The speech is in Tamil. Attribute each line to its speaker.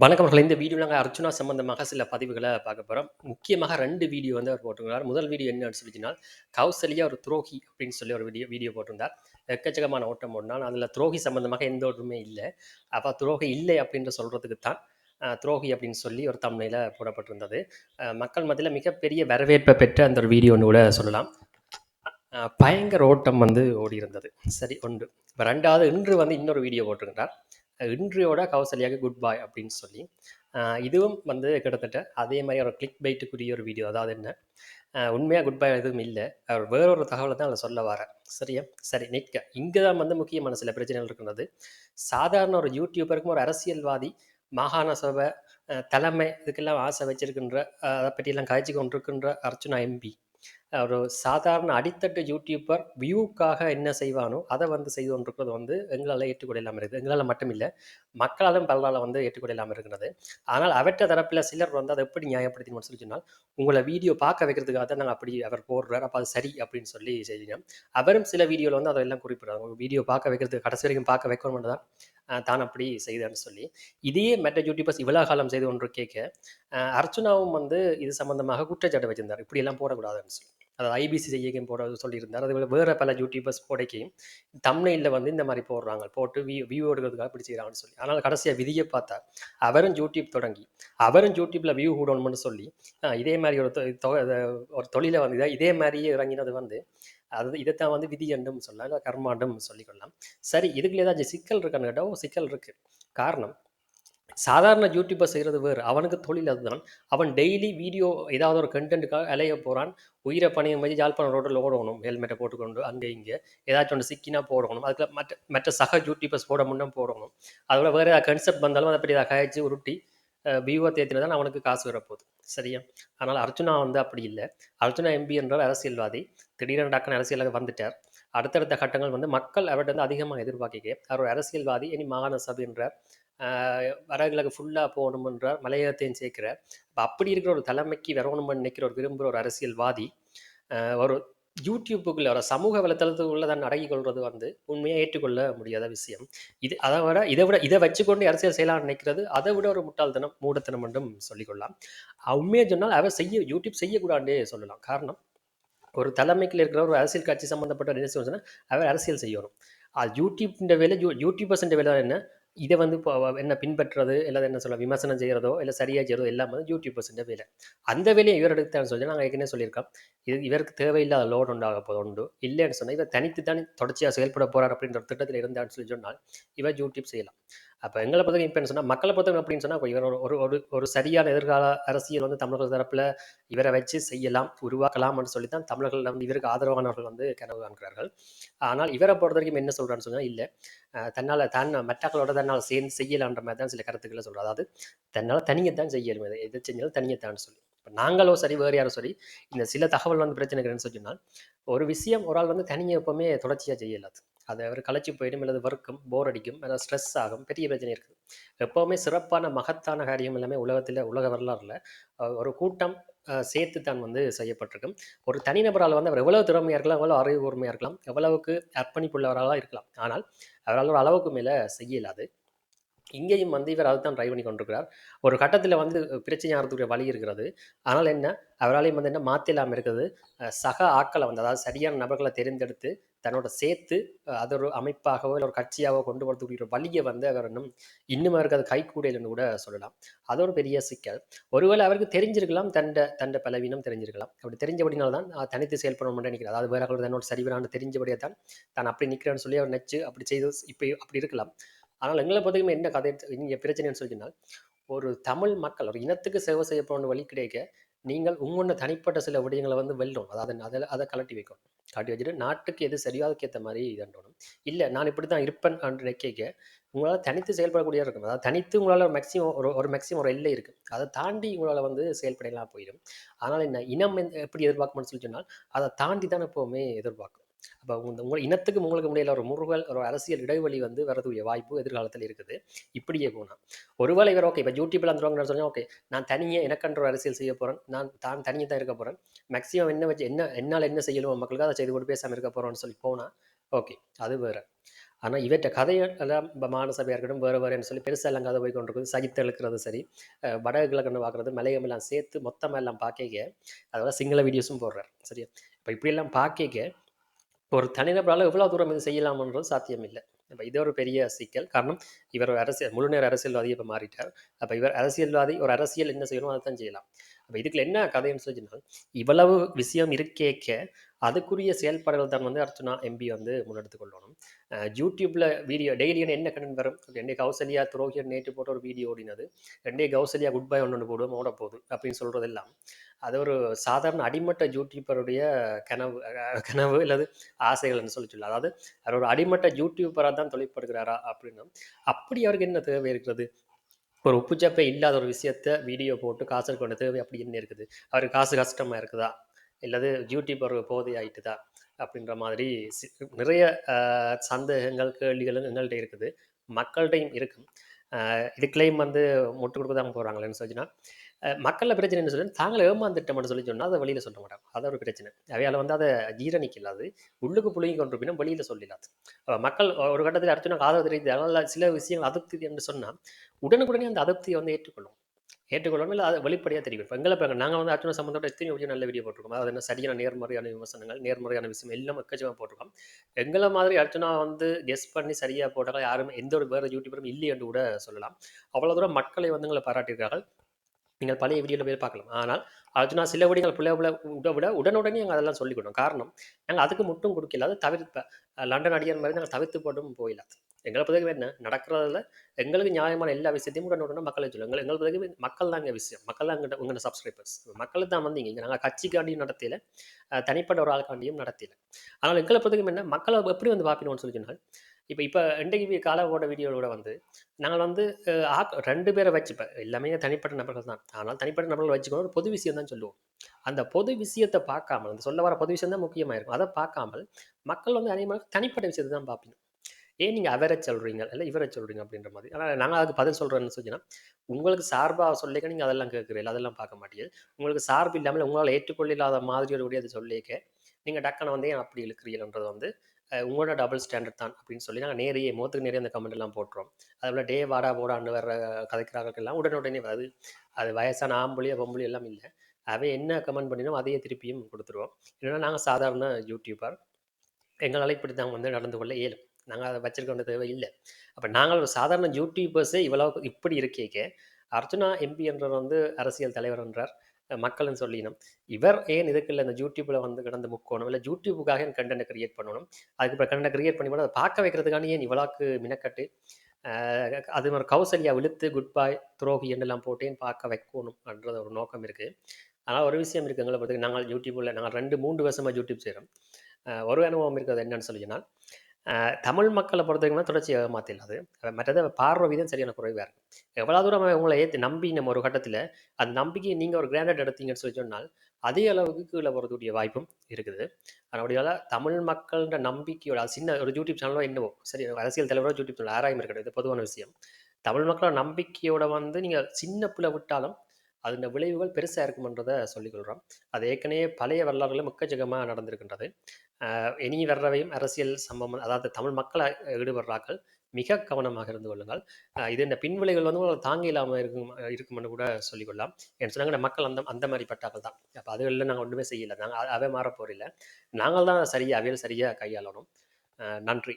Speaker 1: வணக்கம் அவர்களே. இந்த வீடியோ நாங்கள் அர்ச்சுனா சம்பந்தமாக சில பதிவுகளை பார்க்க போகிறோம் முக்கியமாக ரெண்டு வீடியோ வந்து அவர் போட்டிருந்தார். முதல் வீடியோ என்னன்னு சொல்லிச்சுனால், கௌசல்யா ஒரு துரோகி அப்படின்னு சொல்லி ஒரு வீடியோ வீடியோ போட்டிருந்தார். எக்கச்சக்கமான ஓட்டம் ஓடுனான். அதில் துரோகி சம்பந்தமாக எந்த ஒன்றுமே இல்லை அப்போ துரோகி இல்லை அப்படின்ற சொல்கிறதுக்கு தான், துரோகி அப்படின்னு சொல்லி ஒரு தமிழில் போடப்பட்டிருந்தது. மக்கள் மத்தியில் மிகப்பெரிய வரவேற்பை பெற்ற அந்த ஒரு வீடியோன்னு கூட சொல்லலாம். பயங்கர ஓட்டம் வந்து ஓடியிருந்தது. சரி ஒன்று. இப்போ ரெண்டாவது இன்று வந்து இன்னொரு வீடியோ போட்டிருக்கிறார். இன்றியோட கௌசல்யாக்கு குட் பாய் அப்படின்னு சொல்லி. இதுவும் வந்து கிட்டத்தட்ட அதே மாதிரி ஒரு கிளிக் பைட்டுக்குரிய ஒரு வீடியோ. அதாவது என்ன, உண்மையாக குட் பாய் எதுவும் இல்லை அவர் வேற ஒரு தான் அதில் சொல்ல வரேன் சரியா? சரி நிற்க. இங்கே தான் வந்து முக்கியமான சில பிரச்சனைகள் இருக்கிறது சாதாரண ஒரு யூடியூபருக்கும் ஒரு அரசியல்வாதி, மாகாண சபை, தலைமை இதுக்கெல்லாம் ஆசை வச்சிருக்கின்ற, அதை பற்றியெல்லாம் காய்ச்சி கொண்டிருக்கின்ற அர்ச்சுனா எம்பி, ஒரு சாதாரண அடித்தட்டு யூடியூப்பர் வியூக்காக என்ன செய்வானோ, அதை வந்து செய்து கொண்டிருக்கிறது வந்து எங்களால் ஏற்றுக்கொள்ள இல்லாமல் இருக்குது. எங்களால் மட்டும் இல்லை மக்களாலும் பலரால் வந்து ஏற்றுக்கொள்ள இல்லாமல் இருக்கிறது. ஆனால் அவற்ற தரப்பில் சிலர் வந்து அதை எப்படி நியாயப்படுத்தினு சொல்லி சொன்னால், உங்களை வீடியோ பார்க்க வைக்கிறதுக்காக தான் நாங்கள் அப்படி அவர் போடுறார். அப்போ அது சரி அப்படின்னு சொல்லி செய்றீங்க. அவரும் சில வீடியோவில் வந்து அதெல்லாம் குறிப்பிடுறாங்க வீடியோ பார்க்க வைக்கிறதுக்கு கடைசி வரைக்கும் பார்க்க வைக்கணும்னு தான் தான் அப்படி செய்தேன்னு சொல்லி. இதையே மெட்ட யூடியூபர்ஸ் இவ்வளோ காலம் செய்து ஒன்று கேட்க அர்ச்சுனாவும் வந்து இது சம்மந்தமாக குற்றச்சாட்டு வச்சிருந்தார். இப்படியெல்லாம் போடக்கூடாதுன்னு சொல்லி. அதாவது ஐபிசி செய்யக்கும் போட சொல்லியிருந்தார். அதுபோல வேறு பல யூடியூபர்ஸ் போடைக்கு தம்ப்நெயில்ல வந்து இந்த மாதிரி போடுறாங்க. போட்டு வியூ வியூ எடுக்கிறதுக்காக இப்படி சொல்லி. ஆனால் கடைசியாக விதியை பார்த்தா, அவரும் யூடியூப் தொடங்கி, அவரும் யூடியூப்பில் வியூ கூடணும்னு சொல்லி, இதே மாதிரி ஒரு தொ ஒரு தொழிலை வந்து இதே மாதிரியே இறங்கினது வந்து, அது இதைத்தான் வந்து விதி என்றும் சொல்லலாம். இல்லை கர்மா சொல்லிக்கொள்ளலாம். சரி இதுக்குள்ளே ஏதாச்சும் சிக்கல் இருக்கான்னு கேட்டால் சிக்கல் இருக்குது காரணம், சாதாரண யூடியூபர் செய்கிறது வேறு. அவனுக்கு தொழில் அதுதான். அவன் டெய்லி வீடியோ ஏதாவது ஒரு கண்டென்ட்டுக்காக அலைய போகிறான் உயிரை பணயம் வச்சு யாழ்ப்பாணம் ரோட்டில் ஓடணும். ஹெல்மெட்டை போட்டுக்கொண்டு அங்கே இங்கே ஏதாச்சும் ஒன்று சிக்கினா போடணும். அதுக்கு மற்ற மற்ற சக யூடியூபர்ஸ் போட முன்ன போடணும். அதோட வேறு ஏதாவது கன்செப்ட் வந்தாலும் அதை பற்றி ஏதாவது கதைச்சு உருட்டி, அ வியூவ தான் அவனுக்கு காசு வரப்போகுது. சரியா? ஆனால் அர்ஜுனா வந்து அப்படி இல்லை அர்ஜுனா எம்பி என்றால் அரசியல்வாதி. திடீரென டக்குனு அரசியலுக்கு வந்துட்டார். அடுத்தடுத்த கட்டங்கள் வந்து மக்கள் அவர்கிட்ட வந்து அதிகமாக எதிர்பார்க்க அவர் ஒரு அரசியல்வாதி. இனி மாகாண சபை என்றார் வடகிழக்கு ஃபுல்லாக போகணுமென்றார் மலையகத்தையும் சேர்க்கிறார். அப்போ அப்படி இருக்கிற ஒரு தலைமைக்கு வரணும்னு நினைக்கிற ஒரு விரும்புகிற ஒரு அரசியல்வாதி, ஒரு யூடியூப்புக்குள்ள சமூக வலைத்தளத்துக்குள்ள தான் அடக்கிக் கொள்வது வந்து உண்மையாக ஏற்றுக்கொள்ள முடியாத விஷயம். இது அதை விட இதை விட இதை வச்சுக்கொண்டு அரசியல் செய்யலாம்னு நினைக்கிறது, அதை விட ஒரு முட்டாள்தனம், மூடத்தனம் என்றும் சொல்லிக்கொள்ளலாம். உண்மையாக சொன்னால் அவர் செய்ய யூடியூப் செய்யக்கூடாண்டே சொல்லலாம். காரணம், ஒரு தலைமைக்கில் இருக்கிற ஒரு அரசியல் கட்சி சம்மந்தப்பட்ட என்ன சொன்னால் அவர் அரசியல் செய்யணும். அது யூடியூப்ன்ற வேலை யூ யூடியூபர்ஸ்ன்ற வேலை என்ன, இத வந்து இப்போ என்ன பின்பற்றுறது, இல்ல என்ன சொல்ல விமர்சனம் செய்றதோ, இல்ல சரியா செய்றதோ எல்லாம் வந்து யூடியூபர்ஸ்ன்ற வேலை. அந்த வேலைய இவர் எடுத்தாருன்னு சொல்லி நாங்க ஏற்கனவே சொல்லியிருக்கோம். இது இவருக்கு தேவையில்லாத லோட் உண்டாக போது உண்டு. இல்லன்னு சொன்னா, இவர் தனித்து தான் தொடர்ச்சியா செயல்பட போறார் அப்படின்ற ஒரு திட்டத்தில சொல்லி சொன்னால், இவர் யூடியூப் செய்யலாம். அப்போ எங்களை பொறுத்தவரைக்கும் இப்ப என்ன மக்களை மக்கள பொறுத்தவரைக்கும் அப்படின்னு சொன்னால் இவர் ஒரு ஒரு ஒரு ஒரு சரியான எதிர்கால அரசியல் வந்து தமிழர்கள் தரப்பில் இவரை வச்சு செய்யலாம், உருவாக்கலாம்னு சொல்லி தான் தமிழர்கள் வந்து இவருக்கு ஆதரவானவர்கள் வந்து கனவு காண்கிறார்கள். ஆனால் பொறுத்த வரைக்கும் என்ன சொல்கிறான்னு சொன்னால் இல்லை தன்னால் தன்னால தான் மற்றாக்களோட சேர்ந்து செய்யலான்ற மாதிரி தான் சில கருத்துக்களை சொல்கிறார் அதாவது தன்னால் தனியை செய்யலும். எத எது செஞ்சாலும் தான் சொல்லி. இப்போ நாங்களோ சரி, வேறு யாரோ சரி, இந்த சில தகவல் வந்து பிரச்சனை என்னன்னு சொன்னால், ஒரு விஷயம் ஒரு ஆள் வந்து தனியாக எப்பவுமே தொடர்ச்சியாக செய்யலாது அது அவர் களைச்சி போயிடும், அல்லது வறுக்கும் போர் அடிக்கும், அல்லது ஸ்ட்ரெஸ் ஆகும். பெரிய பிரச்சனை இருக்குது. எப்போவுமே சிறப்பான, மகத்தான காரியம் எல்லாமே உலகத்தில் உலக வரலாறுல ஒரு கூட்டம் சேர்த்து தான் வந்து செய்யப்பட்டிருக்கும். ஒரு தனிநபரால் வந்து அவர் எவ்வளவு திறமையாக இருக்கலாம், எவ்வளோ அறிவு கூர்மையாக இருக்கலாம், எவ்வளவுக்கு அர்ப்பணிப்புள்ளவராக இருக்கலாம். ஆனால் அவரால் ஒரு அளவுக்கு மேலே செய்ய இயலாது. இங்கேயும் வந்து இவர் அதுதான் ட்ரை பண்ணி கொண்டிருக்கிறார். ஒரு கட்டத்தில் வந்து பிரச்சனை ஆகிறதுக்குரிய வழி இருக்கிறது. ஆனால் என்ன, அவராலையும் வந்து என்ன மாத்தலாம இருக்குது. சக ஆட்களை வந்து அதாவது சரியான நபர்களை தெரிந்தெடுத்து தன்னோட சேர்த்து அது ஒரு அமைப்பாகவோ, இல்லை ஒரு கட்சியாகவோ கொண்டு வரக்கூடிய வழியை வந்து அவர் இன்னும் இன்னும் அவருக்கு அது கைகூடலன்னு கூட சொல்லலாம். அது ஒரு பெரிய சிக்கல். ஒருவேளை அவருக்கு தெரிஞ்சிருக்கலாம், தண்ட தண்ட பலவீனம் தெரிஞ்சிருக்கலாம். அப்படி தெரிஞ்சபடினால தான் தனித்து செயல்படணும்னு நினைக்கிறார். அதாவது வேற தன்னோட சரிவரான்னு தெரிஞ்சபடியா தான், தான் அப்படி நிற்கிறேன்னு சொல்லி அவர் நெச்சு அப்படி செய்து இப்போ அப்படி இருக்கலாம். ஆனால் எங்களை பொறுத்தவரைக்கும் என்ன கதை இங்கே பிரச்சனைன்னு சொல்லினால் ஒரு தமிழ் மக்கள், ஒரு இனத்துக்கு சேவை செய்ய போன வழி கிடைக்க, நீங்கள் உங்களோட தனிப்பட்ட சில விடயங்களை வந்து வெல்லணும். அதாவது அதில் அதை கழட்டி வைக்கணும். கலட்டி வச்சுட்டு நாட்டுக்கு எது சரியோ அதுக்கு மாதிரி மாரி இதண்டணும். இல்லை நான் இப்படித்தான் இருப்பேன் என்று உங்களால் தனித்து செயல்படக்கூடிய இருக்கும் அதாவது தனித்து உங்களால மேக்ஸிமம் ஒரு ஒரு மேக்ஸிமம் ஒரு எல்லை இருக்கு. அதை தாண்டி உங்களால் வந்து செயல்படலாம் போயிடும். ஆனால் என்ன இனம் எப்படி எதிர்பார்க்கணும்னு சொல்லி சொன்னால், அதை தாண்டி தான் எப்போவுமே எதிர்பார்க்கும். அப்போ உங்க உங்க இனத்துக்கு உங்களுக்கு முடியல ஒரு முருகல் ஒரு அரசியல் இடைவெளி வந்து வரதுடைய வாய்ப்பு எதிர்காலத்தில் இருக்குது. இப்படியே போனால் ஒருவேளை இவர் ஓகே, இப்போ யூடியூப்பில் வந்துருவாங்கன்னு சொன்னால் ஓகே நான் தனியே எனக்கன்ற ஒரு அரசியல் செய்ய போகிறேன் நான் தான் தனியாக தான் இருக்க போகிறேன் மேக்ஸிமம் என்ன வச்சு என்ன என்னால் என்ன செய்யணுமோ மக்களுக்கு அதை செய்து கொண்டு பேசாமல் இருக்க போகிறோம்னு சொல்லி போனால் ஓகே அது வேறு. ஆனால் இவற்ற கதையெல்லாம் இப்போ மானசபையாக இருக்கட்டும் வேறு வேறுன்னு சொல்லி பெருசாக எல்லாம் கதை போய் கொண்டிருக்குது. சகித்து இழுக்கிறது சரி. வடகுகளை கண்டு பார்க்குறது மலையம் எல்லாம் சேர்த்து மொத்தமாக எல்லாம் பார்க்க அதோட சிங்கள வீடியோஸும் போடுறார். சரியா? இப்போ இப்படியெல்லாம் பார்க்க ஒரு தனிநபரால் எவ்வளோ தூரம் இது செய்யலாமன்றது சாத்தியம் இல்லை இப்போ இது ஒரு பெரிய சிக்கல். காரணம் இவர் ஒரு அரசியல் முழுநேர அரசியல்வாதி இப்போ மாறிட்டார். அப்போ இவர் அரசியல்வாதி ஒரு அரசியல் என்ன செய்யணும் அதை தான் செய்யலாம். அப்போ இதுக்குள்ள என்ன கதைன்னு சொல்லிச்சுன்னா இவ்வளவு விஷயம் இருக்கேக்க அதுக்குரிய செயல்பாடுகள் தான் வந்து அர்ச்சனா எம்பி வந்து முன்னெடுத்து கொள்ளணும். யூடியூப்பில் வீடியோ டெய்லியும் என்ன கடன் வரும்? ரெண்டே கௌசல்யா துரோகியர் நேற்று போட்ட ஒரு வீடியோ ஓடினது. ரெண்டே கௌசல்யா குட் பை ஒன்று போடுவோம் ஓட போகுது அப்படின்னு சொல்கிறதெல்லாம் அது ஒரு சாதாரண அடிமட்ட யூடியூபருடைய கனவு கனவு அல்லது ஆசைகள்னு சொல்லி சொல்லலாம் அதாவது அவர் ஒரு அடிமட்ட யூடியூபராக தான் தொழிற்படுகிறாரா அப்படின்னா அப்படி அவருக்கு என்ன தேவை இருக்கிறது? ஒரு உப்புச்சப்பை இல்லாத ஒரு விஷயத்த வீடியோ போட்டு காசு கொண்டு தேவை அப்படி என்ன இருக்குது. அவருக்கு காசு கஷ்டமாக இருக்குதா? இல்லது யூடியூப் ஒரு போதை ஆகிட்டுதா அப்படின்ற மாதிரி நிறைய சந்தேகங்கள் கேள்விகள் எங்கள்கிட்ட இருக்குது. மக்கள்கிட்டையும் இருக்கும் இது இதுக்குள்ளேயும் வந்து முட்டு கொடுக்க தான் போகிறாங்களேன்னு சொல்லிச்சுன்னா மக்களில் பிரச்சனை என்ன சொல்லி தாங்களே ஏமாந்துட்டோம்னு சொல்லி சொன்னால் அதை வெளியில் சொல்ல மாட்டாங்க. அது ஒரு பிரச்சனை. அவையால் வந்து அதை ஜீரணிக்கலாது. உள்ளுக்கு புழுங்கி கொண்டிருப்பினும் வெளியில் சொல்லிடாது மக்கள் ஒரு கட்டத்தில் அடுத்த ஆதரவு தெரிவித்து அதனால் சில விஷயங்கள் அதிருப்தி என்று சொன்னால் உடனுக்குடனே அந்த அதிருப்தியை வந்து ஏற்றுக்கொள்ளும். ஏற்றுக்கொள்ளணும் இல்லை அதை வெளிப்படையாக தெரியும் இப்போ எங்களை பாருங்க நாங்கள் வந்து அர்ச்சனை சம்மந்தோட எத்தனை வீடியோ நல்ல வீடியோ போட்டிருக்கோம். அது என்ன சரியான நேர்மறையான விமர்சனங்கள் நேர்மறையான விஷயம் எல்லாம் எக்கச்சமாக போட்டிருக்கோம். எங்களை மாதிரி அர்ச்சனா வந்து கெஸ் பண்ணி சரியாக போட்டாலும் யாரும் எந்த ஒரு வேறு யூடியூபரும் இல்லை என்று கூட சொல்லலாம். அவ்வளோ தூரம் மக்களை வந்து எங்களை பாராட்டியிருக்கார்கள். நீங்கள் பழைய வீடியோவில் போய் பார்க்கலாம். ஆனால் அர்ஜுனா சில விடங்கள் பிள்ளை விட விட விட உடனுடனே நாங்கள் அதெல்லாம் சொல்லிக்கணும். காரணம் நாங்கள் அதுக்கு மட்டும் கொடுக்கல. அது தவிர்ப்ப லண்டன் அடியார் மாதிரி நாங்கள் தவிர்த்து போட்டும் போயிடலாம் எங்களை பதவி என்ன நடக்கிறதுல எங்களுக்கு நியாயமான எல்லா விஷயத்தையும் உடனுடனே மக்களை சொல்லுவோம் எங்கள் எங்கள் பதவி மக்கள் தான் விஷயம். மக்கள் தான் எங்கிட்ட உங்களோட சப்ஸ்கிரைபர்ஸ் மக்கள் தான் வந்தீங்க இங்கே நாங்கள் கட்சிக்காண்டியும் நடத்தல தனிப்பட்ட ஒரு ஆளுக்காண்டியும் நடத்தல. ஆனால் எங்களை பதவி என்ன மக்களை எப்படி வந்து பார்க்கணும்னு சொல்லி சொன்னால் இப்போ இப்போ இன்றைக்கு காலவோட வீடியோவோட வந்து நாங்கள் வந்து ஆக்- ரெண்டு பேரை வச்சுப்பேன் எல்லாமே தனிப்பட்ட நபர்கள் தான். ஆனால் தனிப்பட்ட நபர்கள் வச்சுக்கணும் ஒரு பொது விஷயம் தான் சொல்லுவோம். அந்த பொது விஷயத்தை பார்க்காமல் அந்த சொல்ல வர பொது விஷயம் தான் முக்கியமாக இருக்கும் அதை பார்க்காமல் மக்கள் வந்து அதிகமாக தனிப்பட்ட விஷயத்தை தான் பார்ப்பீங்க. ஏன் நீங்கள் அவரை சொல்கிறீங்க இல்லை இவரை சொல்கிறீங்க அப்படின்ற மாதிரி. ஆனால் நாங்கள் அதுக்கு பதில் சொல்கிறேன்னு சொன்னா உங்களுக்கு சார்பாக சொல்லிக்க நீங்கள் அதெல்லாம் கேட்குறீங்க அதெல்லாம் பார்க்க மாட்டீங்க. உங்களுக்கு சார்பு இல்லாமல் உங்களால் ஏற்றுக்கொள்ள இல்லாத மாதிரி ஒரு விடயத்தை சொல்லிக்க நீங்கள் டக்குன்னு வந்து ஏன் அப்படி இழுக்கிறீங்கன்றது வந்து உங்களோட டபுள் ஸ்டாண்டர்ட் தான் அப்படின்னு சொல்லி நாங்கள் நேரையே மோத்துக்கு நேரே அந்த கமெண்ட் எல்லாம் போட்டுரும் அதுபோல் டே வாடா போடான்னு வர கதைக்கிறார்கள்லாம் உடனுடனே வருது. அது வயசான ஆம்பொழி பொம்புலி எல்லாம் இல்லை. அவை என்ன கமெண்ட் பண்ணினோம் அதையே திருப்பியும் கொடுத்துருவோம். இல்லைன்னா நாங்கள் சாதாரண யூடியூபர் எங்களால் இப்படி தான் வந்து நடந்து கொள்ள இயலும். நாங்கள் அதை வச்சிருக்க வேண்டிய தேவை இல்லை. அப்போ நாங்கள் ஒரு சாதாரண யூடியூபர்ஸே இவ்வளவு இப்படி இருக்கேக்க. அர்ஜுனா எம்பி என்றவர் வந்து அரசியல் தலைவர் என்றார். மக்கள்னு சொல்லினோம் இவர் ஏன் இதுக்கு இல்லை இந்த யூடியூப்ல வந்து கிடந்து முக்கணும்? இல்லை யூடியூபுக்காக என் கண்டென்ட் கிரியேட் பண்ணணும்? அதுக்கப்புறம் கண்டென்ட் கிரியேட் பண்ணி போனால் அதை பார்க்க வைக்கிறதுக்கான ஏன் இவ்வளாக்கு மினக்கட்டு? அது ஒரு கௌசல்யா விழுத்து குட் பாய் துரோகி என்னெல்லாம் போட்டேன் பார்க்க வைக்கணும்ன்றது ஒரு நோக்கம் இருக்குது ஆனால் ஒரு விஷயம் இருக்குது எங்களை பொறுத்த நாங்கள் யூடியூப்பில் நாங்கள் ரெண்டு மூன்று வருஷமாக யூடியூப் செய்கிறோம் ஒரு அனுபவம் இருக்கிறது என்னன்னு சொல்லினால் தமிழ் மக்களை பொறுத்த வரைக்கும் தொடர்ச்சி ஏமாத்திடாது மற்றது பார்வை வீதம் சரியான குறைவாக இருக்கும் எவ்வளோ தூரம் உங்களை ஏற்றி நம்பி நம்ம ஒரு கட்டத்தில் அந்த நம்பிக்கையை நீங்கள் ஒரு கிராண்டட் எடுத்தீங்கன்னு சொல்லி சொன்னால் அதே அளவுக்கு கீழே போகிறதுடைய வாய்ப்பும் இருக்குது. அதனுடைய தமிழ் மக்களோட நம்பிக்கையோட சின்ன ஒரு யூடியூப் சேனலோ என்னவோ சரி அரசியல் தலைவரோ யூடியூப் சேனல் ஆராயம் இருக்கட்டும் இது பொதுவான விஷயம். தமிழ் மக்களோட நம்பிக்கையோட வந்து நீங்கள் சின்ன பிள்ளை விட்டாலும் அதன் விளைவுகள் பெருசாக இருக்குமன்றதை சொல்லிக்கொள்கிறோம் அது ஏற்கனவே பழைய வரலாறுகளும் முக்கச்சகமாக நடந்திருக்கின்றது. இனி வர்றவையும் அரசியல் சம்பவம் அதாவது தமிழ் மக்களை ஈடுபடுறாக்கள் மிக கவனமாக இருந்து கொள்ளுங்கள். இது இந்த பின்விளைகள் வந்து தாங்க இல்லாமல் இருக்கும் இருக்கும்னு கூட சொல்லிக்கொள்ளலாம். ஏன்னு சொன்னாங்க மக்கள் அந்த அந்த மாதிரி பட்டாக்கள் தான். அப்போ அதுகளில் நாங்கள் ஒன்றுமே செய்யலை. நாங்கள் அவை மாற போறில்லை நாங்கள் தான் சரியாக அவையில் சரியாக கையாளணும் நன்றி.